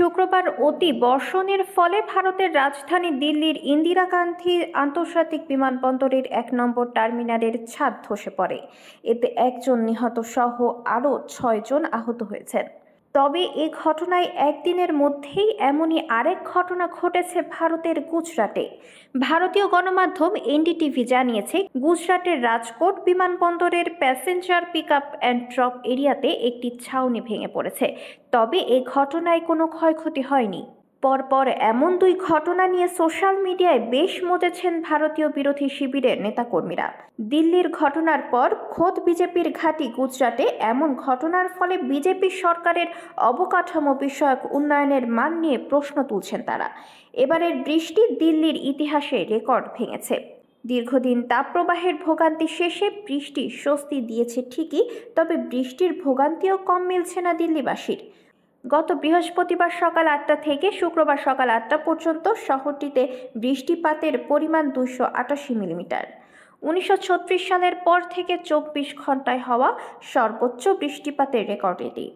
শুক্রবার অতি বর্ষণের ফলে ভারতের রাজধানী দিল্লির ইন্দিরা গান্ধী আন্তর্জাতিক বিমানবন্দরের এক নম্বর টার্মিনালের ছাদ ধসে পড়ে। এতে একজন নিহত সহ আরও ছয়জন আহত হয়েছেন। তবে এ ঘটনায় একদিনের মধ্যেই এমনই আরেক ঘটনা ঘটেছে ভারতের গুজরাটে। ভারতীয় গণমাধ্যম এনডিটিভি জানিয়েছে, গুজরাটের রাজকোট বিমানবন্দরের passenger pick up and drop এরিয়াতে একটি ছাউনি ভেঙে পড়েছে। তবে এ ঘটনায় কোনো ক্ষয়ক্ষতি হয়নি। পরপর এমন দুই ঘটনা নিয়ে সোশ্যাল মিডিয়ায় বেশ মজেছেন ভারতীয় বিরোধী শিবিরের নেতাকর্মীরা। দিল্লির ঘটনার পর খোদ বিজেপির ঘাঁটি গুজরাটে এমন ঘটনার ফলে বিজেপি সরকারের অবকাঠামো বিষয়ক উন্নয়নের মান নিয়ে প্রশ্ন তুলছেন তারা। এবারের বৃষ্টি দিল্লির ইতিহাসে রেকর্ড ভেঙেছে। দীর্ঘদিন তাপপ্রবাহের ভোগান্তি শেষে বৃষ্টি স্বস্তি দিয়েছে ঠিকই, তবে বৃষ্টির ভোগান্তিও কম মিলছে না দিল্লিবাসীর। গত বৃহস্পতিবার সকাল আটটা থেকে শুক্রবার সকাল আটটা পর্যন্ত শহরটিতে বৃষ্টিপাতের পরিমাণ দুশো আটাশি মিলিমিটার। উনিশশো ছত্রিশ সালের পর থেকে চব্বিশ ঘন্টায় হওয়া সর্বোচ্চ বৃষ্টিপাতের রেকর্ড এটি।